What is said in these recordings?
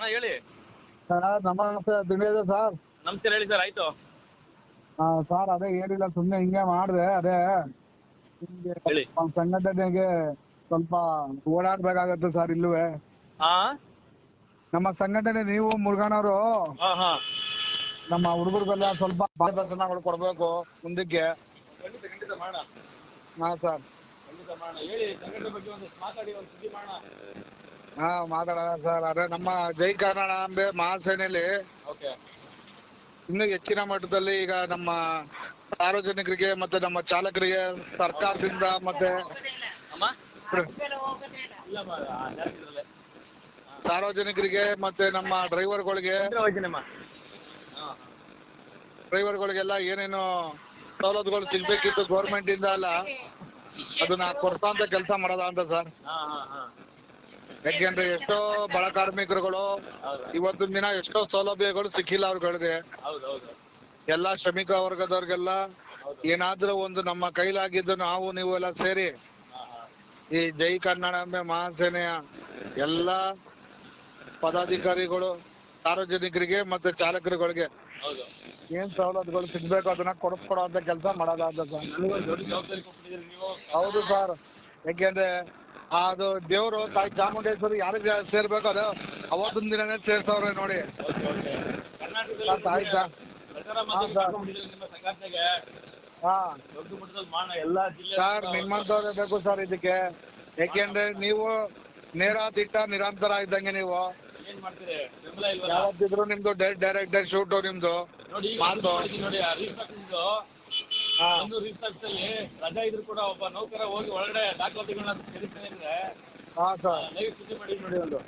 ಅಣ್ಣ ಹೇಳಿ. ಸರ್ ನಮಸ್ತೆ ದಿನೇಶ ಸರ್. ನಮಸ್ಕಾರ ಹೇಳಿ ಸರ್ ಆಯ್ತು. ಸರ್ ಅದೇ ಏನಿಲ್ಲ ಸುಮ್ಮನೆ ಹಿಂಗೆ ಮಾಡಿದೆ ಅದೇ. ಹೇಳಿ. ಸಂಘಟನೆಗೆ ಸ್ವಲ್ಪ ಓಡಾಡ್ಬೇಕಾಗತ್ತೆ ಸರ್ ಇಲ್ಲುವೆ. ಹಾ ನಮ್ಮ ಸಂಘಟನೆ ನೀವು ಮುರುಗನವರು ಹಾ ಹಾ. ನಮ್ಮ ಹುಡುಗರಿಗೆಲ್ಲ ಸ್ವಲ್ಪ ಮಾರ್ಗದರ್ಶನಗಳು ಕೊಡ್ಬೇಕು ಮುಂದಕ್ಕೆ. ಖಂಡಿತ ಖಂಡಿತ ಮಾಡೋಣ. ಹಾ ಸರ್. ಖಂಡಿತ ಮಾಡೋಣ. ಹೇಳಿ ಸಂಘಟನೆ ಬಗ್ಗೆ ಒಂದು ಮಾತಾಡಿ ಒಂದು ಸುದ್ದಿ ಮಾಡೋಣ. ಹಾ ಮಾತಾಡೋಣ ಸರ್. ಅದೇ ನಮ್ಮ ಜೈ ಕರ್ನಾಟಕ ಮಹಾಸೇನೆಯಲ್ಲಿ ಓಕೆ. ಇನ್ನು ಹೆಚ್ಚಿನ ಮಟ್ಟದಲ್ಲಿ ಈಗ ನಮ್ಮ ಸಾರ್ವಜನಿಕರಿಗೆ ಮತ್ತೆ ನಮ್ಮ ಚಾಲಕರಿಗೆ ಸರ್ಕಾರದಿಂದ ಮತ್ತೆ ಸಾರ್ವಜನಿಕರಿಗೆ ಮತ್ತೆ ನಮ್ಮ ಡ್ರೈವರ್ಗಳಿಗೆ ಡ್ರೈವರ್ಗಳಿಗೆಲ್ಲ ಏನೇನು ಸವಲತ್ತುಗಳು ಸಿಗ್ಬೇಕಿತ್ತು ಗೌರ್ಮೆಂಟ್ ಇಂದ ಅಲ್ಲ. ಅದನ್ನ ಕೊಡ್ಸೋಂತ ಕೆಲಸ ಮಾಡೋದಾ ಅಂತ ಸರ್. ಯಾಕೆಂದ್ರೆ ಎಷ್ಟೋ ಬಡ ಕಾರ್ಮಿಕರುಗಳು ಇವತ್ತಿನ ದಿನ ಎಷ್ಟೋ ಸೌಲಭ್ಯಗಳು ಸಿಕ್ಕಿಲ್ಲ ಅವ್ರುಗಳಿಗೆ. ಎಲ್ಲಾ ಶ್ರಮಿಕ ವರ್ಗದವ್ರಿಗೆಲ್ಲ ಏನಾದ್ರೂ ಒಂದು ನಮ್ಮ ಕೈಲಾಗಿದ್ದು ನಾವು ನೀವು ಎಲ್ಲ ಸೇರಿ ಈ ಜೈ ಕನ್ನಡ ಮಹಾಸೇನೆಯ ಎಲ್ಲಾ ಪದಾಧಿಕಾರಿಗಳು ಸಾರ್ವಜನಿಕರಿಗೆ ಮತ್ತೆ ಚಾಲಕರುಗಳಿಗೆ ಏನ್ ಸವಲತ್ತುಗಳು ಸಿಗ್ಬೇಕು ಅದನ್ನ ಕೊಡಿಸ್ಕೊಡೋ ಅಂತ ಕೆಲಸ ಮಾಡೋದಾದ ಸರ್. ಹೌದು ಸರ್. ಯಾಕೆಂದ್ರೆ ಅದು ದೇವ್ರು ತಾಯಿ ಚಾಮುಂಡೇಶ್ವರಿ ಯಾರಿಗೆ ಸೇರ್ಬೇಕು ಅದು ಅವತ್ತಿನ ದಿನನೇ ಸೇರ್ಸವ್ರೆ ನೋಡಿ. ತಾಯಿ ಚಾ- ಹಾ, ಸರ್. ಮಾಡ್ಕೊಂಡ್ಬಿಟ್ಟಿದ್ದೀರಿ ನಿಮ್ಮ ಸಂಘಟನೆಗೆ. ಹಾ. ದೊಡ್ಡ ಮಟ್ಟದಲ್ಲಿ ಮಾಡೋಣ ಎಲ್ಲಾ ಜಿಲ್ಲೆ ಸರ್ ನಿಮ್ಮಂತವ್ರೆ ಬೇಕು ಸರ್ ಇದಕ್ಕೆ. ಯಾಕೆಂದ್ರೆ ನೀವು ನೇರ ದಿಟ್ಟ ನಿರಂತರ ಇದ್ದಂಗೆ ನೀವು. ಏನ್ ಮಾಡ್ತೀರಿ? ಬೆಂಬಲ ಇಲ್ವಲ್ಲ? ಯಾವತ್ತಿದ್ರು ನಿಮ್ದು ಡೈರೆಕ್ಟರ್ ಶೂಟು ನಿಮ್ದು. ನೋಡಿ ಈಗ ಮಾತು. ನೋಡಿ ಆ ಒಂದು ರೀಫ್ ಆಫೀಸಲ್ಲಿ ರಜಾ ಇದ್ರು ಕೂಡ ಒಬ್ಬ ನೌಕರ ಹೋಗಿ ಒಳಗಡೆ ದಾಖಲಾತಿಗಳನ್ನ ಸೇರಿಸ್ತಾನೆ ಇದ್ರೆ ಹಾ ಸರ್. ಲೈವ್ ಸುದ್ದಿ ಮಾಡಿ ನೋಡಿ ಒಂದು.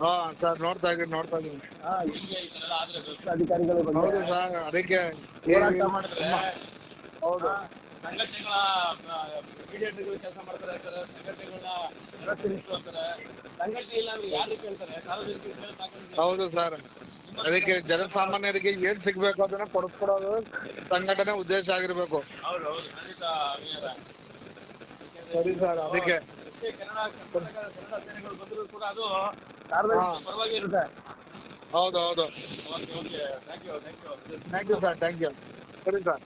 ಹಾ ಸರ್ ನೋಡ್ತಾ ಇದೀನಿ ನೋಡ್ತಾ ಇದ್ದೀನಿ. ಹಾ ಹಿಂಗೆ ಈ ತರ ಎಲ್ಲ ಆದ್ರೆ ಭ್ರಷ್ಟ ಅಧಿಕಾರಿಗಳು ಬಂದು ಹೌದು ಸರ್ ಅದಕ್ಕೆ ಹೋರಾಟ ಮಾಡಿದ್ರೆ ಹೌದು. ಸಂಘಟನೆಗಳ ಮೀಡಿಯೇಟರ್ಗಳು ಕೆಲಸ ಮಾಡ್ತಾರೆ ಸರ್ ಸಂಘಟನೆಗಳನ್ನ ವ್ಯವಸ್ಥೆ ಅಂತಾರೆ ಸಂಘಟನೆ ಇಲ್ಲ ಅಂದ್ರೆ ಯಾರು ಕೇಳ್ತಾರೆ? ಸಾರ್ವಜನಿಕರಿಗೆ ಹೇಳಕ್ ಹೌದು ಸರ್. ಅದಕ್ಕೆ ಜನಸಾಮಾನ್ಯರಿಗೆ ಏನ್ ಸಿಗ್ಬೇಕು ಅದನ್ನ ಕೊಡಿಸ್ಕೊಡೋದು ಸಂಘಟನೆ ಉದ್ದೇಶ ಆಗಿರ್ಬೇಕು. ಸರಿ ಸರ್ ಅದಕ್ಕೆ ಹೌದು ಹೌದು. Thank you thank you thank you sir thank you ಸರಿ ಸರ್.